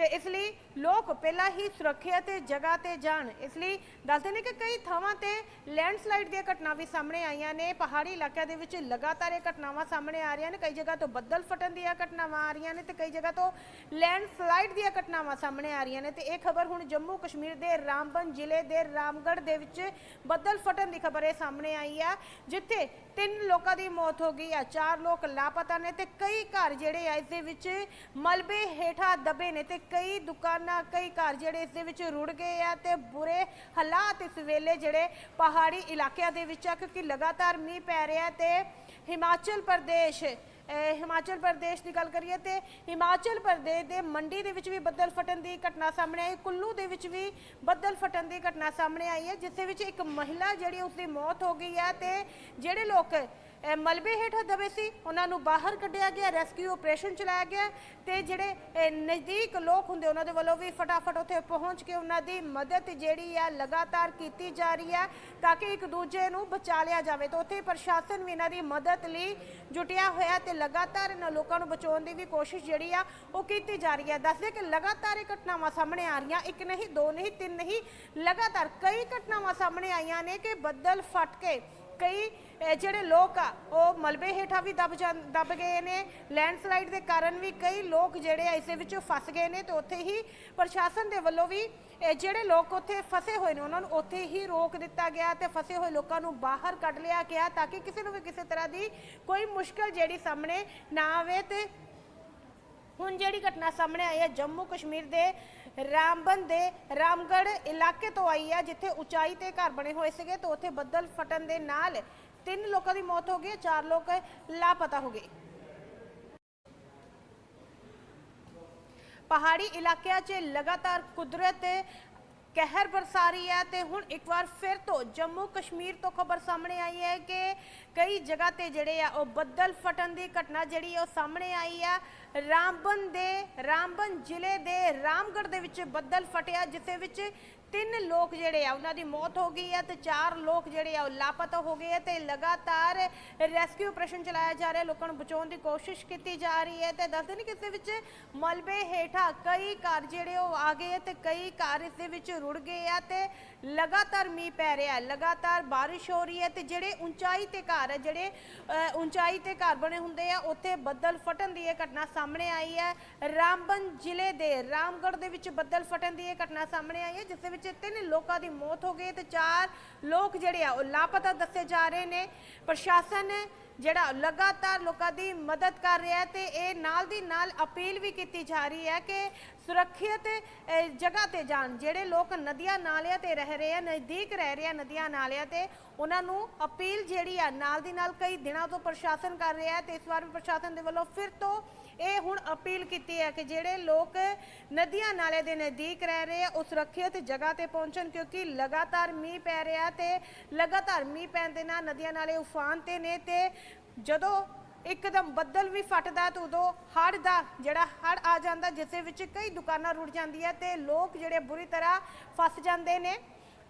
ਤੇ ਇਸ ਲਈ ਲੋਕ ਪਹਿਲਾਂ ਹੀ ਸੁਰੱਖਿਅਤ ਜਗ੍ਹਾ ਤੇ ਜਾਣ। ਇਸ ਲਈ ਦੱਸਦੇ ਨੇ ਕਿ ਕਈ ਥਾਵਾਂ ਤੇ ਲੈਂਡਸਲਾਈਡ ਦੀਆਂ ਘਟਨਾ ਵੀ ਸਾਹਮਣੇ ਆਈਆਂ ਨੇ। ਪਹਾੜੀ ਇਲਾਕਿਆਂ ਦੇ ਵਿੱਚ ਲਗਾਤਾਰ ਇਹ ਘਟਨਾਵਾਂ ਸਾਹਮਣੇ ਆ ਰਹੀਆਂ ਨੇ। ਕਈ ਜਗ੍ਹਾ ਤੋਂ ਬੱਦਲ ਫਟਣ ਦੀਆਂ ਘਟਨਾਵਾਂ ਆ ਰਹੀਆਂ ਨੇ ਤੇ ਕਈ ਜਗ੍ਹਾ ਤੋਂ ਲੈਂਡਸਲਾਈਡ ਦੀਆਂ ਘਟਨਾਵਾਂ ਸਾਹਮਣੇ ਆ ਰਹੀਆਂ ਨੇ। ਤੇ ਇਹ ਖਬਰ ਹੁਣ ਜੰਮੂ ਕਸ਼ਮੀਰ ਦੇ ਰਾਮਬਨ ਜ਼ਿਲ੍ਹੇ ਦੇ ਰਾਮਗੜ੍ਹ ਦੇ ਵਿੱਚ ਬੱਦਲ ਫਟਣ ਦੀ ਖਬਰ ਇਹ ਸਾਹਮਣੇ ਆਈ ਆ, ਜਿੱਥੇ ਤਿੰਨ ਲੋਕਾਂ ਦੀ ਮੌਤ ਹੋ ਗਈ ਆ, ਚਾਰ ਲੋਕ ਲਾਪਤਾ ਨੇ ਤੇ ਕਈ ਘਰ ਜਿਹੜੇ ਆ ਇਸ ਦੇ ਵਿੱਚ ਮਲਬੇ ਹੇਠਾਂ ਦਬੇ ਨੇ ਤੇ ਕਈ ਦੁਕਾਨਾਂ, ਕਈ ਘਰ ਜਿਹੜੇ ਇਸ ਦੇ ਵਿੱਚ ਰੁੜ ਗਏ ਆ ਤੇ ਬੁਰੇ ਹਾਲਾਤ ਇਸ ਵੇਲੇ ਜਿਹੜੇ ਪਹਾੜੀ ਇਲਾਕਿਆਂ ਦੇ ਵਿੱਚ ਆ, ਕਿਉਂਕਿ ਲਗਾਤਾਰ ਮੀਂਹ ਪੈ ਰਿਹਾ ਤੇ ਹਿਮਾਚਲ ਪ੍ਰਦੇਸ਼ ਹਿਮਾਚਲ ਪ੍ਰਦੇਸ਼ ਦੀ ਗੱਲ ਕਰੀਏ ਤੇ ਹਿਮਾਚਲ ਪ੍ਰਦੇਸ਼ ਦੇ ਮੰਡੀ ਦੇ ਵਿੱਚ ਵੀ ਬੱਦਲ ਫਟਣ ਦੀ ਘਟਨਾ ਸਾਹਮਣੇ ਆਈ, ਕੁੱਲੂ ਦੇ ਵਿੱਚ ਵੀ ਬੱਦਲ ਫਟਣ ਦੀ ਘਟਨਾ ਸਾਹਮਣੇ ਆਈ ਹੈ ਜਿਸ ਦੇ ਵਿੱਚ ਇੱਕ ਮਹਿਲਾ ਜਿਹੜੀ ਉਸ ਦੀ ਮੌਤ ਹੋ ਗਈ ਹੈ ਤੇ ਜਿਹੜੇ ਲੋਕ ਅਹ ਮਲਬੇ ਹੇਠਾਂ ਦਬੇ ਸੀ, ਉਹਨਾਂ ਨੂੰ ਬਾਹਰ ਕੱਢਿਆ ਗਿਆ ਰੈਸਕਿਊ ਆਪਰੇਸ਼ਨ ਚਲਾਇਆ ਗਿਆ ਤੇ ਜਿਹੜੇ ਨਜ਼ਦੀਕ ਲੋਕ ਹੁੰਦੇ, ਉਹਨਾਂ ਦੇ ਵੱਲੋਂ ਵੀ ਫਟਾਫਟ ਉੱਥੇ ਪਹੁੰਚ ਕੇ ਉਹਨਾਂ ਦੀ ਮਦਦ ਜਿਹੜੀ ਆ ਲਗਾਤਾਰ ਕੀਤੀ ਜਾ ਰਹੀ ਹੈ ਤਾਂ ਕਿ ਇੱਕ ਦੂਜੇ ਨੂੰ ਬਚਾ ਲਿਆ ਜਾਵੇ। ਤਾਂ ਉੱਥੇ ਪ੍ਰਸ਼ਾਸਨ ਵੀ ਇਹਨਾਂ ਦੀ ਮਦਦ ਲਈ ਜੁਟਿਆ ਹੋਇਆ ਤੇ ਲਗਾਤਾਰ ਇਹਨਾਂ ਲੋਕਾਂ ਨੂੰ ਬਚਾਉਣ ਦੀ ਵੀ ਕੋਸ਼ਿਸ਼ ਜਿਹੜੀ ਆ ਉਹ ਕੀਤੀ ਜਾ ਰਹੀ ਹੈ ਦੱਸਦੇ ਕਿ ਲਗਾਤਾਰ ਇਹ ਘਟਨਾਵਾਂ ਸਾਹਮਣੇ ਆ ਰਹੀਆਂ, ਇੱਕ ਨਹੀਂ, ਦੋ ਨਹੀਂ, ਤਿੰਨ ਨਹੀਂ, ਲਗਾਤਾਰ ਕਈ ਘਟਨਾਵਾਂ ਸਾਹਮਣੇ ਆਈਆਂ ਨੇ ਕਿ ਬੱਦਲ ਫਟ ਕੇ ਕਈ ਜਿਹੜੇ ਲੋਕ ਆ, ਉਹ ਮਲਬੇ ਹੇਠਾਂ ਵੀ ਦਬ ਜਾਂ, ਦਬ ਗਏ ਨੇ। ਲੈਂਡਸਲਾਈਡ ਦੇ ਕਾਰਨ ਵੀ ਕਈ ਲੋਕ ਜਿਹੜੇ ਆ, ਇਸੇ ਵਿੱਚੋਂ ਫਸ ਗਏ ਨੇ ਤੇ ਉੱਥੇ ਹੀ ਪ੍ਰਸ਼ਾਸਨ ਦੇ ਵੱਲੋਂ ਵੀ ਜਿਹੜੇ ਲੋਕ ਉੱਥੇ ਫਸੇ ਹੋਏ ਨੇ, ਉਹਨਾਂ ਨੂੰ ਉੱਥੇ ਹੀ ਰੋਕ ਦਿੱਤਾ ਗਿਆ ਤੇ ਫਸੇ ਹੋਏ ਲੋਕਾਂ ਨੂੰ ਬਾਹਰ ਕੱਢ ਲਿਆ ਗਿਆ ਤਾਂ ਕਿ ਕਿਸੇ ਨੂੰ ਵੀ ਕਿਸੇ ਤਰ੍ਹਾਂ ਦੀ ਕੋਈ ਮੁਸ਼ਕਲ ਜਿਹੜੀ ਸਾਹਮਣੇ ਨਾ ਆਵੇ ਤੇ ਹੁਣ ਜਿਹੜੀ ਘਟਨਾ ਸਾਹਮਣੇ ਆਈ ਹੈ ਜੰਮੂ ਕਸ਼ਮੀਰ ਦੇ ਰਾਮਬਨ ਦੇ ਰਾਮਗੜ ਇਲਾਕੇ ਤੋਂ ਆਈ ਹੈ ਜਿੱਥੇ ਉਚਾਈ ਤੇ ਘਰ ਬਣੇ ਹੋਏ ਸੀਗੇ ਤੇ ਉੱਥੇ ਬੱਦਲ ਫਟਣ ਦੇ ਨਾਲ ਤਿੰਨ ਲੋਕਾਂ ਦੀ ਮੌਤ ਹੋ ਗਈ, ਚਾਰ ਲੋਕ ਲਾਪਤਾ ਹੋ ਗਏ। ਪਹਾੜੀ ਇਲਾਕਿਆਂ 'ਚ ਲਗਾਤਾਰ ਕੁਦਰਤ ਕਹਿਰ ਬਰਸਾ ਰਹੀ ਹੈ ਤੇ ਹੁਣ ਇੱਕ ਵਾਰ ਫਿਰ ਤੋਂ ਜੰਮੂ ਕਸ਼ਮੀਰ ਤੋਂ ਖਬਰ ਸਾਹਮਣੇ ਆਈ ਹੈ ਕਿ ਕਈ ਜਗ੍ਹਾ ਤੇ ਜਿਹੜੇ ਆ ਉਹ ਬੱਦਲ ਫਟਣ ਦੀ ਘਟਨਾ ਜਿਹੜੀ ਉਹ ਸਾਹਮਣੇ ਆਈ ਆ। ਰਾਮਬਨ ਦੇ ਰਾਮਬਨ ਜ਼ਿਲ੍ਹੇ ਦੇ ਰਾਮਗੜ੍ਹ ਦੇ ਵਿੱਚ ਬੱਦਲ ਫਟਿਆ ਜਿਸ ਵਿੱਚ ਤਿੰਨ ਲੋਕ ਜਿਹੜੇ ਆ ਉਹਨਾਂ ਦੀ ਮੌਤ ਹੋ ਗਈ ਹੈ ਤੇ ਚਾਰ ਲੋਕ ਜਿਹੜੇ ਆ ਉਹ ਲਾਪਤਾ ਹੋ ਗਏ ਆ ਤੇ ਲਗਾਤਾਰ ਰੈਸਕਿਊ ਆਪਰੇਸ਼ਨ ਚਲਾਇਆ ਜਾ ਰਿਹਾ ਲੋਕਾਂ ਨੂੰ ਬਚਾਉਣ ਦੀ ਕੋਸ਼ਿਸ਼ ਕੀਤੀ ਜਾ ਰਹੀ ਹੈ ਤੇ ਦੱਸਦੇ ਨੇ ਕਿ ਇਸ ਦੇ ਵਿੱਚ ਮਲਬੇ ਹੇਠਾਂ ਕਈ ਘਰ ਜਿਹੜੇ ਉਹ ਆ ਗਏ ਆ ਤੇ ਕਈ ਘਰ ਇਸ ਦੇ ਵਿੱਚ ਰੁੜ ਗਏ ਆ ਤੇ ਲਗਾਤਾਰ ਮੀਂਹ ਪੈ ਰਿਹਾ ਲਗਾਤਾਰ ਬਾਰਿਸ਼ ਹੋ ਰਹੀ ਹੈ ਤੇ ਜਿਹੜੇ ਉਚਾਈ ਤੇ ਘਰ ਹੈ ਜਿਹੜੇ ਅ, ਉਚਾਈ ਤੇ ਘਰ ਬਣੇ ਹੁੰਦੇ ਆ ਉੱਥੇ ਬੱਦਲ ਫਟਣ ਦੀ ਇਹ ਘਟਨਾ ਸਾਹਮਣੇ ਆਈ ਹੈ। ਰਾਮਬਨ ਜ਼ਿਲ੍ਹੇ ਦੇ ਰਾਮਗੜ੍ਹ ਦੇ ਵਿੱਚ ਬੱਦਲ ਫਟਣ ਦੀ ਇਹ ਘਟਨਾ ਸਾਹਮਣੇ ਆਈ ਹੈ ਜਿਸ ਦੇ ਵਿੱਚ ਤਿੰਨ ਲੋਕਾਂ ਦੀ ਮੌਤ ਹੋ ਗਈ ਤੇ ਚਾਰ ਲੋਕ ਜਿਹੜੇ ਆ ਉਹ ਲਾਪਤਾ ਦੱਸੇ ਜਾ ਰਹੇ ਨੇ। ਪ੍ਰਸ਼ਾਸਨ ਜਿਹੜਾ ਲਗਾਤਾਰ ਲੋਕਾਂ ਦੀ ਮਦਦ ਕਰ ਰਿਹਾ ਤੇ ਇਹ ਨਾਲ ਦੀ ਨਾਲ ਅਪੀਲ ਵੀ ਕੀਤੀ ਜਾ ਰਹੀ ਹੈ ਕਿ ਸੁਰੱਖਿਅਤ ਜਗ੍ਹਾ ਤੇ ਜਾਣ। ਜਿਹੜੇ ਲੋਕ ਨਦੀਆਂ ਨਾਲਿਆਂ ਤੇ ਰਹਿ ਰਹੇ ਆ, ਨਜ਼ਦੀਕ ਰਹਿ ਰਹੇ ਆ ਨਦੀਆਂ ਨਾਲਿਆਂ ਤੇ, ਉਹਨਾਂ ਨੂੰ ਅਪੀਲ ਜਿਹੜੀ ਆ ਨਾਲ ਦੀ ਨਾਲ ਕਈ ਦਿਨਾਂ ਤੋਂ ਪ੍ਰਸ਼ਾਸਨ ਕਰ ਰਿਹਾ ਹੈ ਤੇ ਇਸ ਵਾਰ ਵੀ ਪ੍ਰਸ਼ਾਸਨ ਦੇ ਵੱਲੋਂ ਫਿਰ ਤੋਂ ਇਹ ਹੁਣ ਅਪੀਲ ਕੀਤੀ ਹੈ ਕਿ ਜਿਹੜੇ ਲੋਕ ਨਦੀਆਂ ਨਾਲੇ ਦੇ ਨਜ਼ਦੀਕ ਰਹਿ ਰਹੇ ਆ, ਉਹ ਸੁਰੱਖਿਅਤ ਜਗ੍ਹਾ ਤੇ ਪਹੁੰਚਣ, ਕਿਉਂਕਿ ਲਗਾਤਾਰ ਮੀਂਹ ਪੈ ਰਿਹਾ ਤੇ ਲਗਾਤਾਰ ਮੀਂਹ ਪੈਣ ਦੇ ਨਾਲ ਨਦੀਆਂ ਨਾਲੇ ਉਫਾਨ ਤੇ ਨੇ ਤੇ ਜਦੋਂ ਇੱਕਦਮ ਬੱਦਲ ਵੀ ਫਟਦਾ ਤਾਂ ਉਦੋਂ ਹੜ੍ਹ ਦਾ ਜਿਹੜਾ ਹੜ੍ਹ ਆ ਜਾਂਦਾ, ਜਿਸ ਦੇ ਵਿੱਚ ਕਈ ਦੁਕਾਨਾਂ ਰੁੜ ਜਾਂਦੀਆਂ ਤੇ ਲੋਕ ਜਿਹੜੇ ਬੁਰੀ ਤਰ੍ਹਾਂ ਫਸ ਜਾਂਦੇ ਨੇ।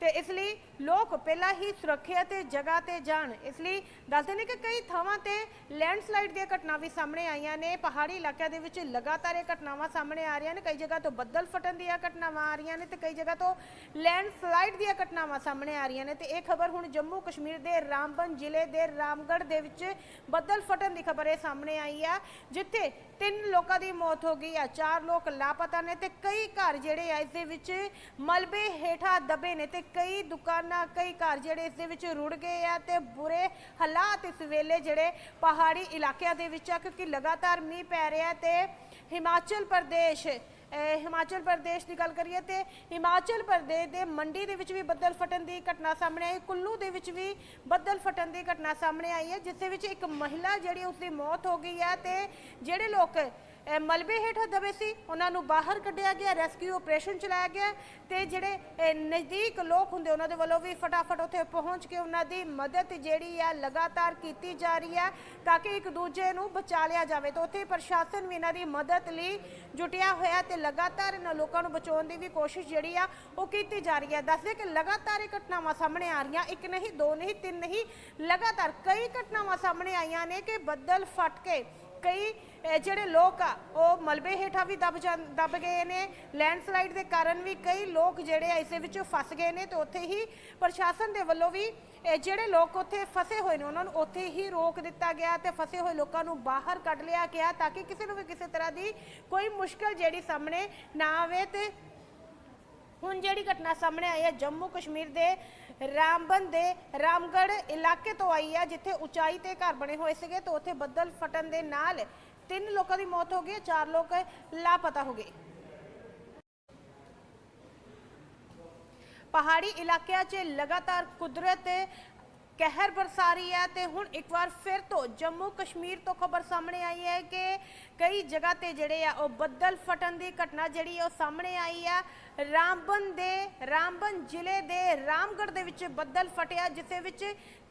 ਤੇ ਇਸ ਲਈ ਲੋਕ ਪਹਿਲਾਂ ਹੀ ਸੁਰੱਖਿਅਤ ਜਗ੍ਹਾ ਤੇ ਜਾਣ। ਇਸ ਲਈ ਦੱਸਦੇ ਨੇ ਕਿ ਕਈ ਥਾਵਾਂ ਤੇ ਲੈਂਡਸਲਾਈਡ ਦੀਆਂ ਘਟਨਾ ਵੀ ਸਾਹਮਣੇ ਆਈਆਂ ਨੇ। ਪਹਾੜੀ ਇਲਾਕਿਆਂ ਦੇ ਵਿੱਚ ਲਗਾਤਾਰ ਇਹ ਘਟਨਾਵਾਂ ਸਾਹਮਣੇ ਆ ਰਹੀਆਂ ਨੇ। ਕਈ ਜਗ੍ਹਾ ਤੋਂ ਬੱਦਲ ਫਟਣ ਦੀਆਂ ਘਟਨਾਵਾਂ ਆ ਰਹੀਆਂ ਨੇ ਤੇ ਕਈ ਜਗ੍ਹਾ ਤੋਂ ਲੈਂਡਸਲਾਈਡ ਦੀਆਂ ਘਟਨਾਵਾਂ ਸਾਹਮਣੇ ਆ ਰਹੀਆਂ ਨੇ। ਤੇ ਇਹ ਖਬਰ ਹੁਣ ਜੰਮੂ ਕਸ਼ਮੀਰ ਦੇ ਰਾਮਬਨ ਜ਼ਿਲ੍ਹੇ ਦੇ ਰਾਮਗੜ੍ਹ ਦੇ ਵਿੱਚ ਬੱਦਲ ਫਟਣ ਦੀ ਖਬਰ ਇਹ ਸਾਹਮਣੇ ਆਈ ਆ, ਜਿੱਥੇ ਤਿੰਨ ਲੋਕਾਂ ਦੀ ਮੌਤ ਹੋ ਗਈ ਆ, ਚਾਰ ਲੋਕ ਲਾਪਤਾ ਨੇ ਤੇ ਕਈ ਘਰ ਜਿਹੜੇ ਆ ਇਸ ਦੇ ਵਿੱਚ ਮਲਬੇ ਹੇਠਾਂ ਦਬੇ ਨੇ ਤੇ ਕਈ ਦੁਕਾਨਾਂ, ਕਈ ਘਰ ਜਿਹੜੇ ਇਸ ਦੇ ਵਿੱਚ ਰੁੜ ਗਏ ਆ ਤੇ ਬੁਰੇ ਹਾਲਾਤ ਇਸ ਵੇਲੇ ਜਿਹੜੇ ਪਹਾੜੀ ਇਲਾਕਿਆਂ ਦੇ ਵਿੱਚ ਆ, ਕਿਉਂਕਿ ਲਗਾਤਾਰ ਮੀਂਹ ਪੈ ਰਿਹਾ ਤੇ ਹਿਮਾਚਲ ਪ੍ਰਦੇਸ਼ ਹਿਮਾਚਲ ਪ੍ਰਦੇਸ਼ ਦੀ ਗੱਲ ਕਰੀਏ ਤੇ ਹਿਮਾਚਲ ਪ੍ਰਦੇਸ਼ ਦੇ ਮੰਡੀ ਦੇ ਵਿੱਚ ਵੀ ਬੱਦਲ ਫਟਣ ਦੀ ਘਟਨਾ ਸਾਹਮਣੇ ਆਈ, ਕੁੱਲੂ ਦੇ ਵਿੱਚ ਵੀ ਬੱਦਲ ਫਟਣ ਦੀ ਘਟਨਾ ਸਾਹਮਣੇ ਆਈ ਹੈ ਜਿਸ ਦੇ ਵਿੱਚ ਇੱਕ ਮਹਿਲਾ ਜਿਹੜੀ ਉਸ ਦੀ ਮੌਤ ਹੋ ਗਈ ਹੈ ਤੇ ਜਿਹੜੇ ਲੋਕ ਅਹ ਮਲਬੇ ਹੇਠਾਂ ਦਬੇ ਸੀ, ਉਹਨਾਂ ਨੂੰ ਬਾਹਰ ਕੱਢਿਆ ਗਿਆ, ਰੈਸਕਿਊ ਆਪਰੇਸ਼ਨ ਚਲਾਇਆ ਗਿਆ ਤੇ ਜਿਹੜੇ ਅਹ ਨਜ਼ਦੀਕ ਲੋਕ ਹੁੰਦੇ, ਉਹਨਾਂ ਦੇ ਵੱਲੋਂ ਵੀ ਫਟਾਫਟ ਉੱਥੇ ਪਹੁੰਚ ਕੇ ਉਹਨਾਂ ਦੀ ਮਦਦ ਜਿਹੜੀ ਆ ਲਗਾਤਾਰ ਕੀਤੀ ਜਾ ਰਹੀ ਹੈ ਤਾਂ ਕਿ ਇੱਕ ਦੂਜੇ ਨੂੰ ਬਚਾ ਲਿਆ ਜਾਵੇ। ਤਾਂ ਉੱਥੇ ਪ੍ਰਸ਼ਾਸਨ ਵੀ ਇਹਨਾਂ ਦੀ ਮਦਦ ਲਈ ਜੁਟਿਆ ਹੋਇਆ ਤੇ ਲਗਾਤਾਰ ਇਹਨਾਂ ਲੋਕਾਂ ਨੂੰ ਬਚਾਉਣ ਦੀ ਵੀ ਕੋਸ਼ਿਸ਼ ਜਿਹੜੀ ਆ ਉਹ ਕੀਤੀ ਜਾ ਰਹੀ ਹੈ ਦੱਸਦੇ ਕਿ ਲਗਾਤਾਰ ਇਹ ਘਟਨਾਵਾਂ ਸਾਹਮਣੇ ਆ ਰਹੀਆਂ, ਇੱਕ ਨਹੀਂ, ਦੋ ਨਹੀਂ, ਤਿੰਨ ਨਹੀਂ, ਲਗਾਤਾਰ ਕਈ ਘਟਨਾਵਾਂ ਸਾਹਮਣੇ ਆਈਆਂ ਨੇ ਕਿ ਬੱਦਲ ਫਟ ਕੇ ਕਈ ਜਿਹੜੇ ਲੋਕ ਆ, ਉਹ ਮਲਬੇ ਹੇਠਾਂ ਵੀ ਦਬ ਜਾਂ, ਦਬ ਗਏ ਨੇ। ਲੈਂਡਸਲਾਈਡ ਦੇ ਕਾਰਨ ਵੀ ਕਈ ਲੋਕ ਜਿਹੜੇ ਆ, ਇਸੇ ਵਿੱਚ ਫਸ ਗਏ ਨੇ ਤੇ ਉੱਥੇ ਹੀ ਪ੍ਰਸ਼ਾਸਨ ਦੇ ਵੱਲੋਂ ਵੀ ਜਿਹੜੇ ਲੋਕ ਉੱਥੇ ਫਸੇ ਹੋਏ ਨੇ, ਉਹਨਾਂ ਨੂੰ ਉੱਥੇ ਹੀ ਰੋਕ ਦਿੱਤਾ ਗਿਆ ਤੇ ਫਸੇ ਹੋਏ ਲੋਕਾਂ ਨੂੰ ਬਾਹਰ ਕੱਢ ਲਿਆ ਗਿਆ ਤਾਂ ਕਿ ਕਿਸੇ ਨੂੰ ਵੀ ਕਿਸੇ ਤਰ੍ਹਾਂ ਦੀ ਕੋਈ ਮੁਸ਼ਕਲ ਜਿਹੜੀ ਸਾਹਮਣੇ ਨਾ ਆਵੇ ਤੇ ਹੁਣ ਜਿਹੜੀ ਘਟਨਾ ਸਾਹਮਣੇ ਆਈ ਹੈ, ਜੰਮੂ ਕਸ਼ਮੀਰ ਦੇ ਰਾਮਬਨ ਦੇ ਰਾਮਗੜ੍ਹ ਇਲਾਕੇ ਤੋਂ ਆਈ ਹੈ, ਜਿੱਥੇ ਉਚਾਈ ਤੇ ਘਰ ਬਣੇ ਹੋਏ ਸੀਗੇ ਤੇ ਉੱਥੇ ਬੱਦਲ ਫਟਣ ਦੇ ਨਾਲ ਤਿੰਨ ਲੋਕਾਂ ਦੀ ਮੌਤ ਹੋ ਗਈ ਚਾਰ ਲੋਕ ਲਾਪਤਾ ਹੋ ਗਏ। ਪਹਾੜੀ ਇਲਾਕਿਆਂ 'ਚ ਲਗਾਤਾਰ ਕੁਦਰਤ ਕਹਿਰ ਬਰਸਾ ਰਹੀ ਹੈ ਤੇ ਹੁਣ ਇੱਕ ਵਾਰ ਫਿਰ ਤੋਂ ਜੰਮੂ ਕਸ਼ਮੀਰ ਤੋਂ ਖਬਰ ਸਾਹਮਣੇ ਆਈ ਹੈ ਕਿ ਕਈ ਜਗ੍ਹਾ ਤੇ ਜਿਹੜੇ ਆ ਉਹ ਬੱਦਲ ਫਟਣ ਦੀ ਘਟਨਾ ਜਿਹੜੀ ਉਹ ਸਾਹਮਣੇ ਆਈ ਹੈ ਰਾਮਬਨ ਦੇ ਰਾਮਬਨ ਜ਼ਿਲ੍ਹੇ ਦੇ ਰਾਮਗੜ੍ਹ ਦੇ ਵਿੱਚ ਬੱਦਲ ਫਟਿਆ ਜਿਸ ਵਿੱਚ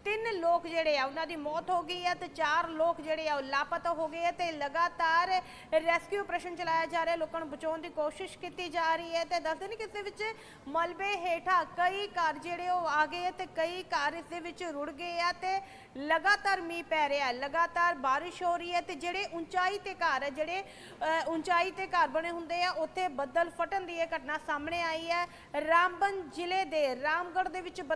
ਤਿੰਨ ਲੋਕ ਜਿਹੜੇ ਆ ਉਹਨਾਂ ਦੀ ਮੌਤ ਹੋ ਗਈ ਹੈ ਤੇ ਚਾਰ ਲੋਕ ਜਿਹੜੇ ਆ ਉਹ ਲਾਪਤਾ ਹੋ ਗਏ ਆ ਤੇ ਲਗਾਤਾਰ ਰੈਸਕਿਊ ਆਪਰੇਸ਼ਨ ਚਲਾਇਆ ਜਾ ਰਿਹਾ ਲੋਕਾਂ ਨੂੰ ਬਚਾਉਣ ਦੀ ਕੋਸ਼ਿਸ਼ ਕੀਤੀ ਜਾ ਰਹੀ ਹੈ ਤੇ ਦੱਸਦੇ ਨੇ ਕਿ ਇਸ ਦੇ ਵਿੱਚ ਮਲਬੇ ਹੇਠਾਂ ਕਈ ਘਰ ਜਿਹੜੇ ਉਹ ਆ ਗਏ ਆ ਤੇ ਕਈ ਘਰ ਇਸ ਦੇ ਵਿੱਚ ਰੁੜ ਗਏ ਆ ਤੇ ਲਗਾਤਾਰ ਮੀਂਹ ਪੈ ਰਿਹਾ ਲਗਾਤਾਰ ਬਾਰਿਸ਼ ਹੋ ਰਹੀ ਹੈ ਤੇ ਜਿਹੜੇ ਉਚਾਈ ਤੇ ਘਰ ਹੈ ਜਿਹੜੇ ਅ, ਉਚਾਈ ਤੇ ਘਰ ਬਣੇ ਹੁੰਦੇ ਆ ਉੱਥੇ ਬੱਦਲ ਫਟਣ ਦੀ ਇਹ ਘਟਨਾ ਸਾਹਮਣੇ ਆਈ ਹੈ। ਰਾਮਬਨ ਜ਼ਿਲ੍ਹੇ ਦੇ ਰਾਮਗੜ੍ਹ ਦੇ ਵਿੱਚ ਬੱਦਲ